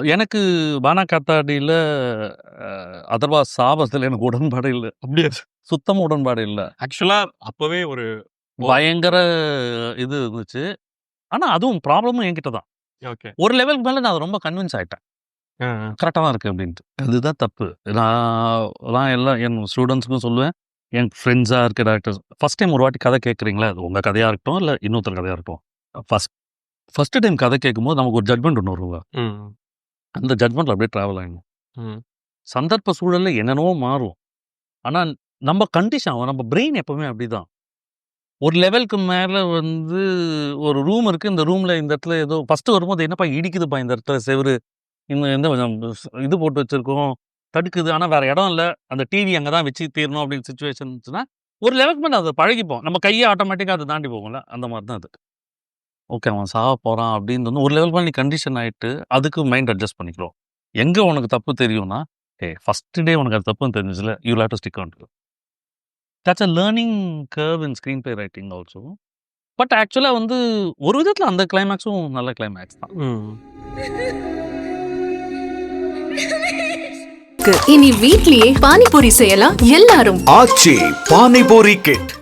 எனக்கு பானா காத்தாடியில அதர்வா சாபத்துல எனக்கு உடன்பாடு இல்ல. அப்படியா? சுத்தமா உடன்பாடு இல்ல. ஆக்சுவலா அப்பவே ஒரு பயங்கர இது இருந்துச்சு. ஆனா அதுவும் ப்ராப்ளமும் என்கிட்ட தான். ஓகே. ஒரு லெவலுக்கு மேல நான் ரொம்ப கன்வின்ஸ் ஆயிட்டேன். ஆ, ஆ. கரெக்ட்டா தான் இருக்கு அப்டின்ட்டு. அதுதான் தப்பு. நான் நான் எல்லா என் ஸ்டூடண்ட்ஸ்க்கும் சொல்லுவேன். என் ஃப்ரெண்ட்ஸா இருக்க டைரக்டர்ஸ் ஃபர்ஸ்ட் டைம் ஒரு வாட்டி கதை கேட்குறீங்களா, அது உங்க கதையா இருக்கட்டும், இல்ல இன்னொருத்தர் கதையா இருக்கட்டும். ஃபர்ஸ்ட் ஃபர்ஸ்ட் டைம் கதை கேட்கும்போது நமக்கு ஒரு ஜட்ஜ்மெண்ட் ஒண்ணு வரும்ல. அந்த ஜட்ஜ்மெண்ட்ல அப்படியே டிராவல் ஆயிடணும். ம். சந்தர்ப்ப சூழல்ல என்னென்னவோ மாறும். ஆனா நம்ம கண்டிஷன் நம்ம பிரெயின் எப்பவுமே அப்படிதான். ஒரு லெவலுக்கு மேல வந்து ஒரு ரூம் இருக்கு. இந்த ரூம்ல இந்த இடத்துல ஏதோ ஃபர்ஸ்ட் வரும்போது என்னப்பா இடிக்குதுப்பா இந்த இடத்துல செவுரு. இந்த இந்த கொஞ்சம் இது போட்டு வச்சிருக்கோம். தடுக்குது. ஆனா வேற இடம் இல்ல. அந்த டிவி அங்க தான் வச்சு தீரணும் அப்படின்னு சிச்சுவேஷன் இருந்துச்சுன்னா, ஒரு லெவலுக்கு மேல அத பழகிப்போம். நம்ம கையே ஆட்டோமேட்டிக்கா அத தாண்டி போகும்ல. அந்த மாரி தான் அது. ஓகே அவன் சாவ போறான் அப்படின்னு வந்து ஒரு மேல நீ கண்டிஷன் ஆயிட்டு, அதுக்கு மைண்ட் அட்ஜஸ்ட் பண்ணிக்கிறோம். எங்க உனக்கு தப்பு தெரியும்னா, ஏய் ஃபர்ஸ்ட் டே உனக்கு அது தப்புன்னு தெரிஞ்சுச்சுல, you will have to stick on to that's a learning curve in screenplay writing also. But ஆக்சுவலா வந்து ஒரு விதத்துல அந்த கிளைமாக்ஸும் நல்ல கிளைமாக்ஸ் தான். ம். இனி வீட்லயே பானிபூரி செய்யலாம் எல்லாரும் ஆச்சி பானிபூரி கிட்